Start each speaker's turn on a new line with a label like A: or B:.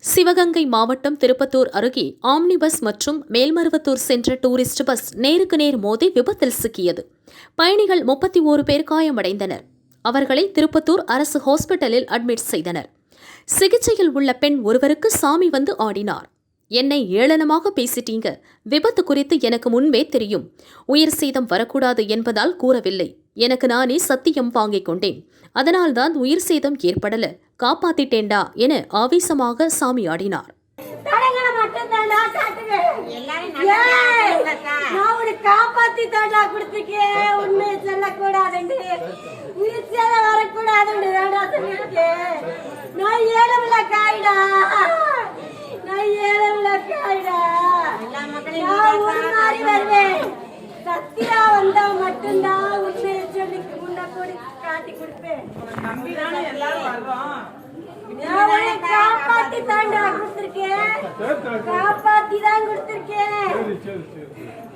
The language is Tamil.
A: சிவகங்கை மாவட்டம் திருப்பத்தூர் அருகே ஆம்னி பஸ் மற்றும் மேல்மருவத்தூர் சென்ற டூரிஸ்ட் பஸ் நேருக்கு நேர் மோதி விபத்தில் சிக்கியது. பயணிகள் முப்பத்தி ஓரு பேர் காயமடைந்தனர். அவர்களை திருப்பத்தூர் அரசு ஹாஸ்பிட்டலில் அட்மிட் செய்தனர். சிகிச்சையில் உள்ள பெண் ஒருவருக்கு சாமி வந்து ஆடினார். என்னை ஏளனமாக பேசிட்டீங்க. விபத்து குறித்து எனக்கு முன்பே தெரியும். உயிர் சேதம் வரக்கூடாது என்பதால் கூறவில்லை. எனக்கு நானே சத்தியம் வாங்கிக் கொண்டேன். அதனால்தான் உயிர் சேதம் ஏற்படல. காப்பாத்திட்டேன்டா என ஆவேசமாக சாமி ஆடினார்.
B: தடங்களை மட்டும்தான்டா காட்டுங்க.
C: எல்லாரும் நல்லா
B: ஏய்,
C: இருக்காங்கக்கா.
B: நான் உன்னை காப்பாத்தி தாண்டா கொடுத்துருக்கேன் உண்மையை சொல்லக்கூடாதுண்டு உயிர் சேதம் வரக்கூடாதுண்டு தாண்டா சொல்லியிருக்கேன் நான் ஏழமில்ல காய்டா. நான் ஏழமில்ல காய்டா. காட்டி கொடுப்பேன்.
D: நம்பிதானே எல்லாரும் வர்றோம்
B: நான் உன்னை காப்பாத்தி தாண்டா கொடுத்துருக்கேன். காப்பாத்தி தான் கொடுத்துருக்கேன்